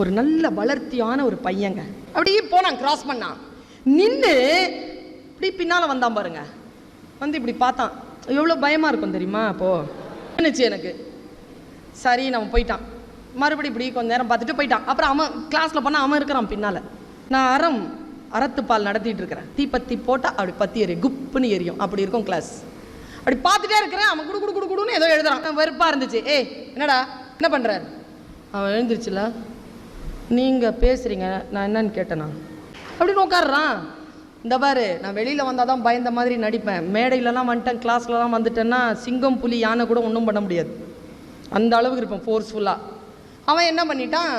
ஒரு நல்ல வளர்த்தியான ஒரு பையங்க. அப்படியே போனான் கிராஸ் பண்ணான். நின்று இப்படி பின்னால் வந்தான் பாருங்க. வந்து இப்படி பார்த்தான். எவ்வளோ பயமாக இருக்கும் தெரியுமா அப்போ? என்னச்சு எனக்கு. சரி நம்ம போயிட்டான். மறுபடியும் இப்படி கொஞ்ச நேரம் பார்த்துட்டு போயிட்டான். அப்புறம் அவன் கிளாஸில் போனால் அவன் இருக்கிறான் பின்னால். நான் அறம் அறத்துப்பால் நடத்திட்டு இருக்கிறேன். தீப்பத்தி போட்டால் அப்படி பத்தி எரியும் குப்புன்னு எரியும். அப்படி இருக்கும் கிளாஸ் அப்படி பார்த்துட்டே இருக்கிறேன். அவன் குடு குடு குடு குடுன்னு ஏதோ எழுதுறான். வெறுப்பாக இருந்துச்சு. ஏய் என்னடா? என்ன பண்ணுறாரு அவன் எழுந்திருச்சுல? நீங்கள் பேசுகிறீங்க நான் என்னன்னு கேட்டேனா? அப்படின்னு உட்காடுறான் இந்த பாரு நான் வெளியில் வந்தால் தான் பயந்த மாதிரி நடிப்பேன். மேடையிலலாம் வந்துட்டேன் கிளாஸ்லலாம் வந்துட்டேன்னா சிங்கம் புலி யானை கூட ஒன்றும் பண்ண முடியாது. அந்த அளவுக்கு இருப்பேன் ஃபோர்ஸ்ஃபுல்லாக அவன் என்ன பண்ணிட்டான்?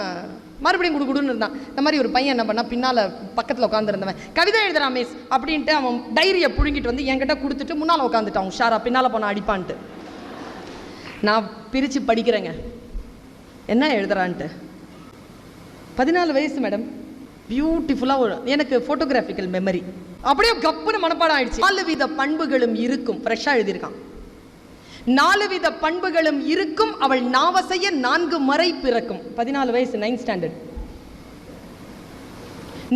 மறுபடியும் குடு குடுன்னு இருந்தான். இந்த மாதிரி ஒரு பையன் என்ன பண்ணா பின்னால் பக்கத்தில் உட்காந்துருந்தவன் கவிதை எழுதுறான் மிஸ் அப்படின்ட்டு அவன் டைரியை புழுங்கிட்டு வந்து என்கிட்ட கொடுத்துட்டு முன்னால் உட்காந்துட்டான் உஷாரா பின்னால் போனால் அடிப்பான்ட்டு. நான் பிரித்து படிக்கிறேங்க. என்ன எழுதுறான்ட்டு? பதினாலு வயசு மேடம் பியூட்டிஃபுல்லாக ஒரு எனக்கு ஃபோட்டோகிராஃபிக்கல் மெமரி அப்படியே கப்புன்னு மனப்பாடம் ஆயிடுச்சு. நாலு வித பண்புகளும் இருக்கும். ஃப்ரெஷ்ஷாக எழுதியிருக்கான். நாலு வித பண்புகளும் இருக்கும். அவள் நாவசைய நான்கு மறை பிறக்கும். பதினாலு வயசு நைன்த் ஸ்டாண்டர்ட்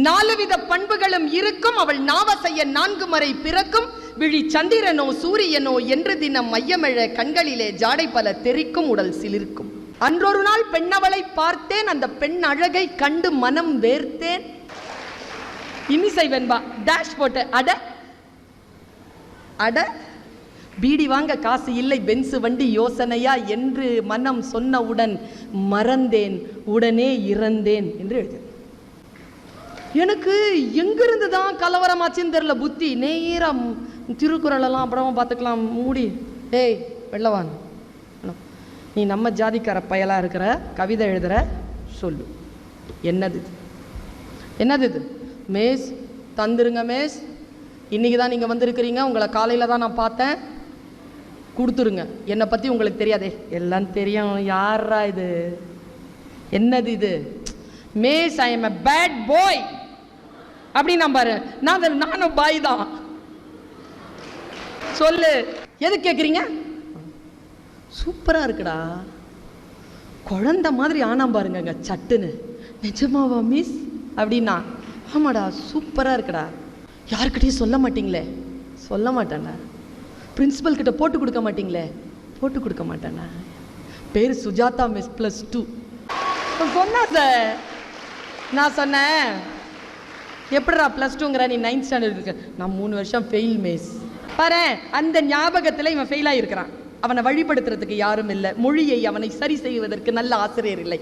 நாலு வித பண்புகளும் இருக்கும். அவள் நாவசைய நான்கு மறை பிறக்கும். விழி சந்திரனோ சூரியனோ என்று தினம் மையமிழ கண்களிலே ஜாடை பல தெரிக்கும் உடல் சிலிர்க்கும். அன்றொரு நாள் பெண்ணவளை பார்த்தேன். அந்த பெண் அழகை கண்டு மனம் வேர்த்தேன். இனிசை வெண்பா டேஷ் போட்டு அட. அட. பீடி வாங்க காசு இல்லை பென்சு வண்டி யோசனையா என்று மனம் சொன்னவுடன் மறந்தேன். உடனே இறந்தேன் என்று எழுது எனக்கு எங்கிருந்து தான் கலவரமாச்சுன்னு தெரில புத்தி. நேரம் திருக்குறளெல்லாம் அப்புறமா பார்த்துக்கலாம். மூடி. டேய் வெள்ளவான். நீ நம்ம ஜாதிக்கார பயலாக இருக்கிற கவிதை எழுதுற சொல்லு. என்னது இது? என்னது இது? மேஸ் தந்துருங்க மேஸ். இன்னைக்கு தான் நீங்கள் வந்திருக்கிறீங்க உங்களை காலையில் தான் நான் பார்த்தேன். கொடுத்துருங்க. என்னை பற்றி உங்களுக்கு தெரியாதே. எல்லாம் தெரியும். யாரா இது? என்னது இது? Maze I am a bad boy அப்படி நான் பாரு நான் நானும் பாய் தான். சொல்லு. எது கேட்குறீங்க சூப்பராக இருக்குடா. குழந்த மாதிரி ஆனாம் பாருங்கங்க சட்டுன்னு. நிஜமாவா மிஸ் அப்படின்னா ஆமாடா சூப்பராக இருக்குடா. யாருக்கிட்டையும் சொல்ல மாட்டிங்களே? சொல்ல மாட்டேன்டா. பிரின்சிபல் கிட்ட போட்டு கொடுக்க மாட்டிங்களே? போட்டு கொடுக்க மாட்டேன்டா. பேர் சுஜாதா மிஸ் ப்ளஸ் டூ சொன்னா சார் நான் சொன்னேன். எப்படிடா ப்ளஸ் டூங்கிற நீ நைன்த் ஸ்டாண்டர்ட் இருக்க. நான் மூணு வருஷம் ஃபெயில் மிஸ் பாரு அந்த ஞாபகத்தில் இவன் ஃபெயில் ஆகிருக்கிறான் அவனை வழிபடுத்துறதுக்கு யாரும் இல்லை. மொழியை அவனை சரி செய்வதற்கு நல்ல ஆசிரியர் இல்லை.